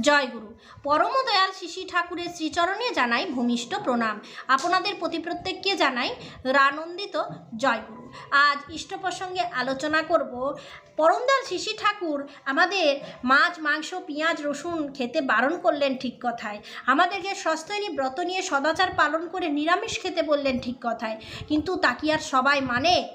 জয় গুরু। পরম দয়াল শিশি ঠাকুরের শ্রীচরণে জানাই ভূমিষ্ঠ প্রণাম। আপনাদের প্রতি প্রত্যেককে জানাই রানন্দিত জয় গুরু। আজ ইষ্ট প্রসঙ্গে আলোচনা করব, পরমদয়াল শিশি ঠাকুর আমাদের মাছ, মাংস, পেঁয়াজ, রসুন খেতে বারণ করলেন ঠিক কথায়। আমাদেরকে সস্তনী ব্রত নিয়ে সদাচার পালন করে নিরামিষ খেতে বললেন ঠিক কথায়। কিন্তু তা কি আর সবাই মানে?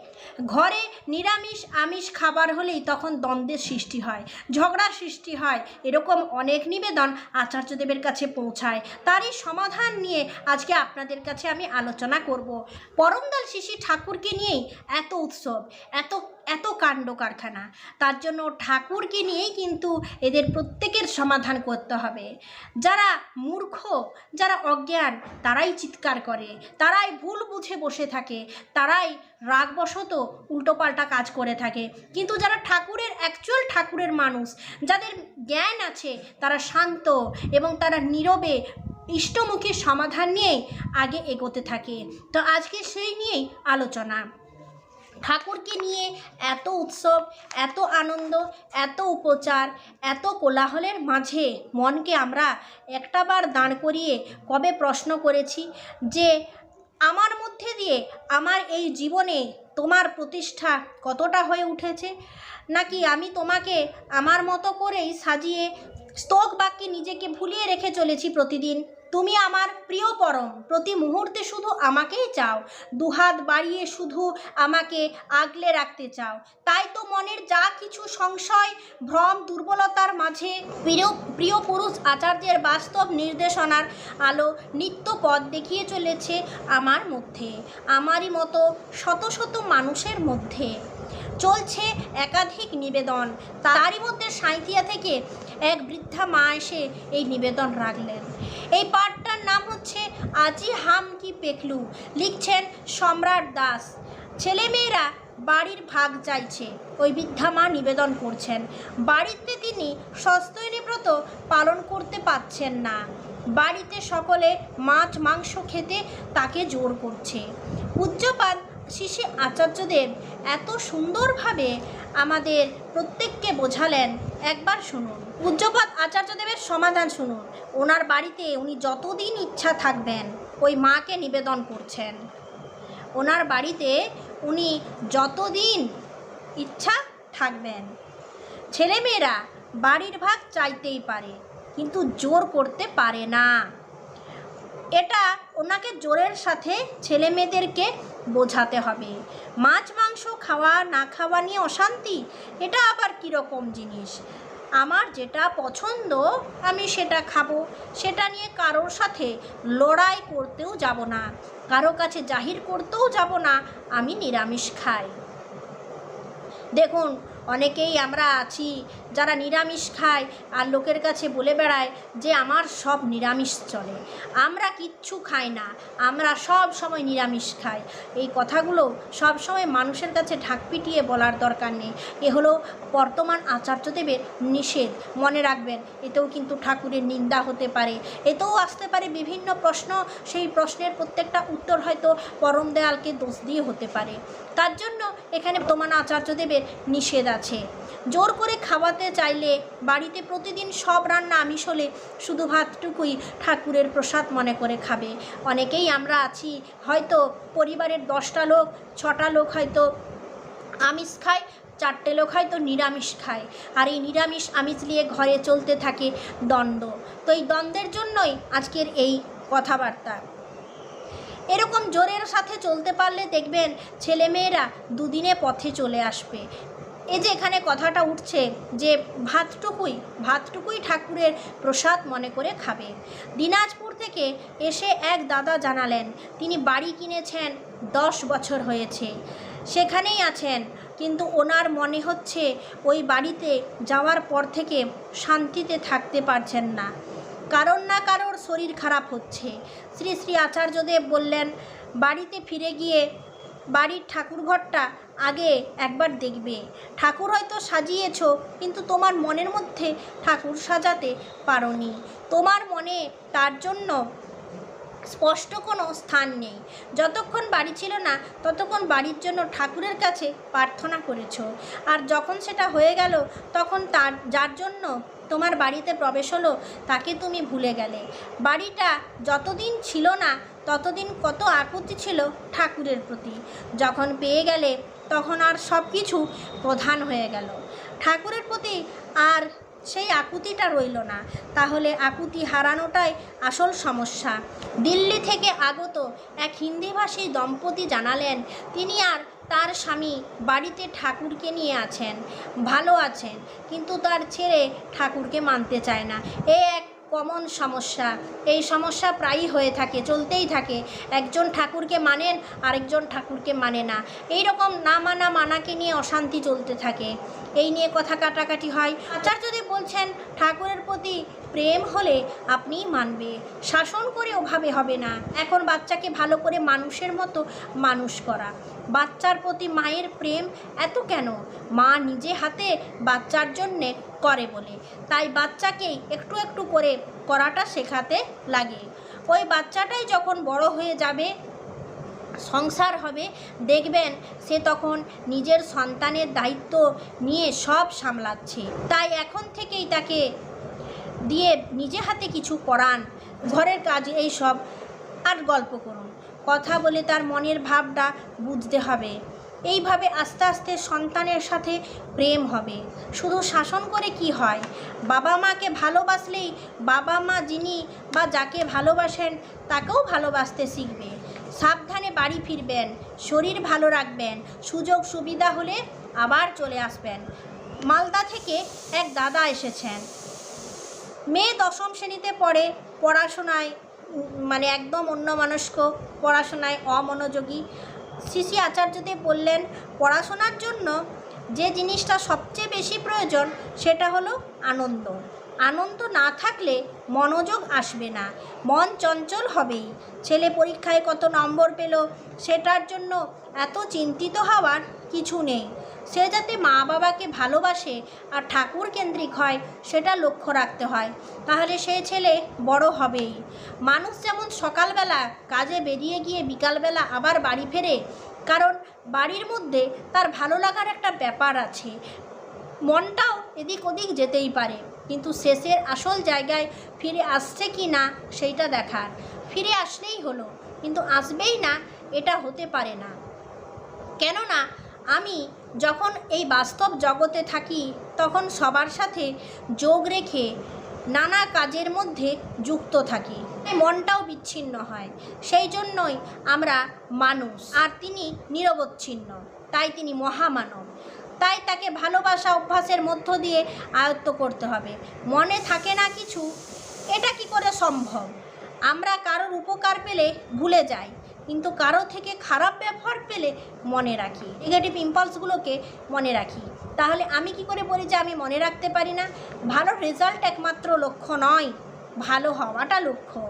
ঘরে নিরামিষ, আমিষ খাবার হলেই তখন দ্বন্দ্বের সৃষ্টি হয়, ঝগড়ার সৃষ্টি হয়। এরকম অনেক নিবেদন আচার্যদেবের কাছে পৌঁছায়। তারই সমাধান নিয়ে আজকে আপনাদের কাছে আমি আলোচনা করব। পরমদাল শিশি ঠাকুরকে নিয়েই এত উৎসব, এত এত কাণ্ড কারখানা। তার জন্য ঠাকুরকে নিয়েই কিন্তু এদের প্রত্যেকের সমাধান করতে হবে। যারা মূর্খ, যারা অজ্ঞান, তারাই চিৎকার করে, তারাই ভুল বুঝে বসে থাকে, তারাই রাগবশত উল্টোপাল্টা কাজ করে থাকে। কিন্তু যারা ঠাকুরের অ্যাকচুয়াল ঠাকুরের মানুষ, যাদের জ্ঞান আছে, তারা শান্ত এবং তারা নীরবে, ইষ্টমুখী সমাধান নিয়েই আগে এগোতে থাকে। তো আজকে সেই নিয়েই আলোচনা। ঠাকুরকে নিয়ে এত উৎসব, এত আনন্দ, এত উপচার, এত কোলাহলের মাঝে মনকে আমরা একটাবার দাঁড় করিয়ে কবে প্রশ্ন করেছি যে, আমার মধ্যে দিয়ে আমার এই জীবনে তোমার প্রতিষ্ঠা কতটা হয়ে উঠেছে? নাকি, আমি তোমাকে আমার মতো করেই সাজিয়ে স্তক বাক্যে নিজেকে ভুলিয়ে রেখে চলেছি প্রতিদিন? তুমি আমার প্রিয় পরম, প্রতি মুহূর্তে শুধু আমাকেই চাও। দুহাত বাড়িয়ে শুধু আমাকে আগলে রাখতে চাও। তাই তো মনের যা কিছু সংশয়, ভ্রম, দুর্বলতার মাঝে প্রিয় প্রিয় পুরুষ আচার্যের বাস্তব নির্দেশনার আলো নিত্য পথ দেখিয়ে চলেছে আমার মধ্যে, আমারই মতো শত শত মানুষের মধ্যে। চলছে একাধিক নিবেদন, তারই মধ্যে সাঁইথিয়া থেকে এক বৃদ্ধা মা এসে এই নিবেদন রাখলেন। এই পাঠটার নাম হচ্ছে আজি হাম কি পেকলু লিখছেন সম্রাট দাস। ছেলেমেয়েরা বাড়ির ভাগ চাইছে, ওই বৃদ্ধা মা নিবেদন করছেন। বাড়িতে তিনি সস্তয়নীব্রত পালন করতে পারছেন না। বাড়িতে সকলে মাছ, মাংস খেতে তাকে জোর করছে। পূজ্যপাদ শিশি আচার্যদেব এত সুন্দরভাবে আমাদের প্রত্যেককে বোঝালেন একবার শুনুন। পূজ্যপাদ আচার্যদেবের সমাধান শুনুন। ওনার বাড়িতে উনি যতদিন ইচ্ছা থাকবেন, ওই মাকে নিবেদন করছেন। ওনার বাড়িতে উনি যতদিন ইচ্ছা থাকবেন। ছেলেমেয়েরা বাড়ির ভাগ চাইতেই পারে, কিন্তু জোর করতে পারে না। এটা ওনাকে জোরের সাথে ছেলে মেয়েদেরকে বোঝাতে হবে। মাছ, মাংস খাওয়া, না খাওয়া নিয়ে অশান্তি? এটা আবার কীরকম জিনিস? আমার যেটা পছন্দ, আমি সেটা খাব। সেটা নিয়ে কারোর সাথে লড়াই করতেও যাব না। কারও কাছে জাহির করতেও যাব না। আমি নিরামিষ খাই। দেখুন অনেকেই আমরা আছি যারা নিরামিষ খায় আর লোকের কাছে বলে বেড়ায় যে আমার সব নিরামিষ চলে। আমরা কিচ্ছু খাই না, আমরা সব সময় নিরামিষ খাই। এই কথাগুলো সব সময় মানুষের কাছে ঢাক পিটিয়ে বলার দরকার নেই। এ হলো বর্তমান আচার্যদেবের নিষেধ। মনে রাখবেন, এতেও কিন্তু ঠাকুরের নিন্দা হতে পারে। এতেও আসতে পারে বিভিন্ন প্রশ্ন। সেই প্রশ্নের প্রত্যেকটা উত্তর হয়তো পরম দেয়ালকে দোষ দিয়ে হতে পারে। তার জন্য এখানে বর্তমান আচার্যদেবের নিষেধ আছে জোর করে খাওয়াতে চাইলে বাড়িতে প্রতিদিন সব রান্না আমিষ হলে শুধু ভাতটুকুই ঠাকুরের প্রসাদ মনে করে খাবে। অনেকেই আমরা আছি, হয়তো পরিবারের দশটা লোক, ছটা লোক হয়তো আমিষ খায়, চারটে লোক হয়তো নিরামিষ খায়। আর এই নিরামিষ আমিষ নিয়ে ঘরে চলতে থাকে দ্বন্দ্ব। তো এই দ্বন্দ্বের জন্যই আজকের এই কথাবার্তা। এরকম জোরের সাথে চলতে পারলে দেখবেন ছেলেমেয়েরা দুদিনে পথে চলে আসবে। এই যে এখানে কথাটা উঠছে যে ভাতটুকুই ভাতটুকুই ঠাকুরের প্রসাদ মনে করে খাবে। দিনাজপুর থেকে এসে এক দাদা জানালেন, তিনি বাড়ি কিনেছেন দশ বছর হয়েছে, সেখানেই আছেন, কিন্তু ওনার মনে হচ্ছে ওই বাড়িতে যাওয়ার পর থেকে শান্তিতে থাকতে পারছেন না। কারোর না কারোর শরীর খারাপ হচ্ছে। শ্রী শ্রী আচার্যদেব বললেন, বাড়িতে ফিরে গিয়ে বাড়ির ঠাকুরঘরটা আগে একবার দেখবে। ঠাকুর হয়তো সাজিয়েছ, কিন্তু তোমার মনের মধ্যে ঠাকুর সাজাতে পারোনি। তোমার মনে তার জন্য স্পষ্ট কোনো স্থান নেই। যতক্ষণ বাড়ি ছিল না, ততক্ষণ বাড়ির জন্য ঠাকুরের কাছে প্রার্থনা করেছ। আর যখন সেটা হয়ে গেল, তখন তার, যার জন্য তোমার বাড়িতে প্রবেশ হলো, তাকে তুমি ভুলে গেলে। বাড়িটা যতদিন ছিল না, ততদিন কত আকুতি ছিল ঠাকুরের প্রতি। যখন পেয়ে গেলে তখন আর সব কিছু প্রধান হয়ে গেল। ঠাকুরের প্রতি আর সেই আকুতিটা রইল না। তাহলে আকুতি হারানোটাই আসল সমস্যা। দিল্লি থেকে আগত এক হিন্দিভাষী দম্পতি জানালেন, তিনি আর তার স্বামী বাড়িতে ঠাকুরকে নিয়ে আছেন, ভালো আছেন, কিন্তু তার ছেলে ঠাকুরকে মানতে চায় না। এ এক কমন সমস্যা। এই সমস্যা প্রায়ই হয়ে থাকে, চলতেই থাকে। একজন ঠাকুরকে মানেন, আরেকজন ঠাকুরকে মানে না। এই রকম না মানা, মানাকে নিয়ে অশান্তি চলতে থাকে। এই নিয়ে কথা কাটাকাটি হয়। আচার যদি বলছেন, ঠাকুরের প্রতি প্রেম হলে আপনিই মানবে। শাসন করে ওভাবে হবে না। এখন বাচ্চাকে ভালো করে মানুষের মতো মানুষ করা। বাচ্চার প্রতি মায়ের প্রেম এত কেন? মা নিজে হাতে বাচ্চার জন্যে করে বলে। তাই বাচ্চাকেই একটু একটু করে করাটা শেখাতে লাগে। ওই বাচ্চাটাই যখন বড় হয়ে যাবে, সংসার হবে, দেখবেন সে তখন নিজের সন্তানের দায়িত্ব নিয়ে সব সামলাচ্ছে। তাই এখন থেকেই তাকে দিয়ে নিজে হাতে কিছু করান ঘরের কাজ এই সব। আর গল্প করুন। কথা বলে তার মনের ভাবটা বুঝতে হবে। এইভাবে আস্তে আস্তে সন্তানের সাথে প্রেম হবে। শুধু শাসন করে কি হয়? বাবা মাকে ভালোবাসলেই বাবা মা যিনি বা যাকে ভালোবাসেন, তাকেও ভালোবাসতে শিখবে। সাবধানে বাড়ি ফিরবেন, শরীর ভালো রাখবেন, সুযোগ সুবিধা হলে আবার চলে আসবেন। মালদা থেকে এক দাদা এসেছেন। মেয়ে দশম শ্রেণীতে পড়ে, পড়াশোনায় মানে একদম অন্যমনস্ক, পড়াশোনায় অমনোযোগী। শিশি আচার্যদেব বললেন, পড়াশোনার জন্য যে জিনিসটা সবচেয়ে বেশি প্রয়োজন, সেটা হলো আনন্দ। আনন্দ না থাকলে মনোযোগ আসবে না, মন চঞ্চল হবেই। ছেলে পরীক্ষায় কত নম্বর পেল, সেটার জন্য এত চিন্তিত হওয়ার কিছু নেই। সে যাতে মা বাবাকে ভালোবাসে আর ঠাকুর কেন্দ্রিক হয়, সেটা লক্ষ্য রাখতে হয়। তাহলে সে ছেলে বড় হবেই। মানুষ যেমন সকালবেলা কাজে বেরিয়ে গিয়ে বিকালবেলা আবার বাড়ি ফেরে, কারণ বাড়ির মধ্যে তার ভালো লাগার একটা ব্যাপার আছে। মনটাও এদিক ওদিক যেতেই পারে, কিন্তু শেষের আসল জায়গায় ফিরে আসছে কি না, সেইটা দেখার। ফিরে আসলেই হলো, কিন্তু আসবেই না, এটা হতে পারে না। কেননা, আমি যখন এই বাস্তব জগতে থাকি, তখন সবার সাথে যোগ রেখে নানা কাজের মধ্যে যুক্ত থাকি। মনটাও বিচ্ছিন্ন হয়। সেই জন্যই আমরা মানুষ। আর তিনি নিরবচ্ছিন্ন। তাই তিনি মহামানব। তাই তাকে ভালোবাসা অভ্যাসের মধ্য দিয়ে আয়ত্ত করতে হবে। মনে থাকে না কিছু, এটা কি করে সম্ভব? আমরা কারোর উপকার পেলে ভুলে যাই। কিন্তু কারও থেকে খারাপ ব্যবহার পেলে মনে রাখি। নেগেটিভ ইম্পালসগুলোকে মনে রাখি। তাহলে আমি কি করে বলি যে আমি মনে রাখতে পারি না? ভালো রেজাল্ট একমাত্র লক্ষ্য নয়, ভালো হওয়াটা লক্ষ্য।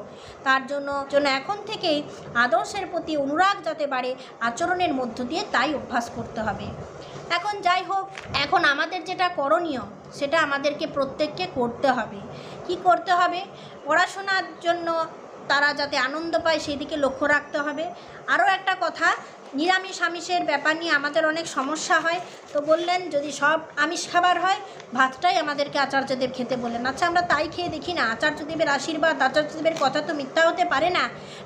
তার জন্য জন্য এখন থেকেই আদর্শের প্রতি অনুরাগ যাতে বাড়ে, আচরণের মধ্য দিয়ে তাই অভ্যাস করতে হবে। এখন যাই হোক, এখন আমাদের যেটা করণীয়, সেটা আমাদেরকে প্রত্যেককে করতে হবে। কি করতে হবে? পড়াশোনার জন্য তারা যাতে আনন্দ পায় সেই দিকে লক্ষ্য রাখতে হবে। আরও একটা কথা নিরামিষ আমিষের ব্যাপার নিয়ে আমাদের অনেক সমস্যা হয়। তো বললেন, যদি সব আমিষ খাবার হয়, ভাতটাই আমাদেরকে আচার্যদেব খেতে বললেন। আচ্ছা আমরা তাই খেয়ে দেখি না, আচার্যদেবের আশীর্বাদ, আচার্যদেবের কথা তো মিথ্যা হতে পারে না।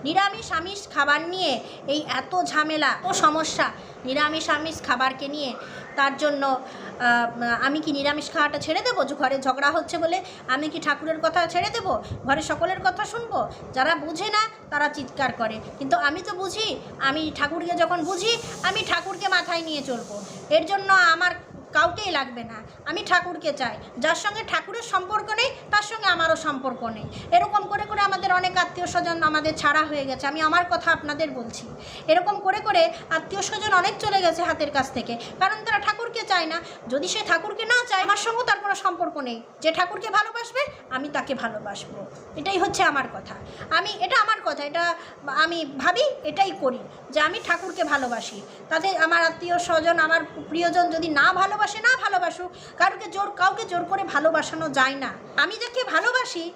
নিরামিষ আমিষ খাবার নিয়ে এই এত ঝামেলা ও সমস্যা নিরামিষ আমিষ খাবারকে নিয়ে। তার জন্য আমি কি নিরামিষ খাওয়াটা ছেড়ে দেবো? ঘরে ঝগড়া হচ্ছে বলে আমি কি ঠাকুরের কথা ছেড়ে দেবো? ঘরে সকলের কথা শুনব? যারা বুঝে না, তারা চিৎকার করে। কিন্তু আমি তো বুঝি, আমি ঠাকুরকে যখন বুঝি আমি ঠাকুরকে মাথায় নিয়ে চলবো। এর জন্য আমার কাউকেই লাগবে না। আমি ঠাকুরকে চাই। যার সঙ্গে ঠাকুরের সম্পর্ক নেই, তার সঙ্গে আমারও সম্পর্ক নেই। এরকম করে করে আমাদের অনেক আত্মীয় স্বজন আমাদের ছাড়া হয়ে গেছে। আমি আমার কথা আপনাদের বলছি। এরকম করে করে আত্মীয় স্বজন অনেক চলে গেছে হাতের কাছ থেকে। কারণ তারা ঠাকুরকে চায় না। যদি সে ঠাকুরকে না চায়, আমার সঙ্গেও তার কোনো সম্পর্ক নেই। যে ঠাকুরকে ভালোবাসবে, আমি তাকে ভালোবাসবো। এটাই হচ্ছে আমার কথা। আমি, এটা আমার কথা। এটা আমি ভাবি, এটাই করি। যে আমি ঠাকুরকে ভালোবাসি। তাতে আমার আত্মীয় স্বজন আমার প্রিয়জন যদি না ভালোবাসে না ভালোবাসুক কাউকে জোর কাউকে জোর করে ভালোবাসানো যায় না। আমি যাকে ভালোবাসি,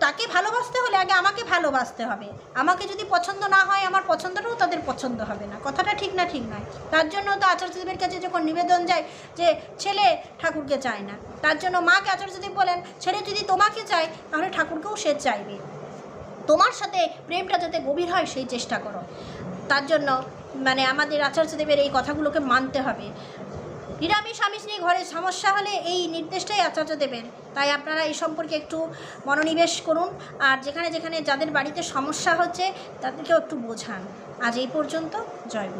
তাকে ভালোবাসতে হলে আগে আমাকে ভালোবাসতে হবে। আমাকে যদি পছন্দ না হয়, আমার পছন্দটাও তাদের পছন্দ হবে না। কথাটা ঠিক না, ঠিক নয়। তার জন্য তো আচার্যদেবের কাছে যখন নিবেদন যায় যে, ছেলে ঠাকুরকে চায় না। তার জন্য মাকে আচার্যদেব বলেন, ছেলে যদি তোমাকে চায়, তাহলে ঠাকুরকেও সে চাইবে। তোমার সাথে প্রেমটা যাতে গভীর হয়, সেই চেষ্টা করো। তার জন্য মানে আমাদের আচার্যদেবের এই কথাগুলোকে মানতে হবে। নিরামিষ আমিষ নিয়ে ঘরে সমস্যা হলে এই নির্দেশটাই আচার্য দেবেন। তাই আপনারা এই সম্পর্কে একটু মনোনিবেশ করুন। আর যেখানে যেখানে যাদের বাড়িতে সমস্যা হচ্ছে, তাদেরকেও একটু বোঝান। আজ এই পর্যন্ত, জয় গুরু।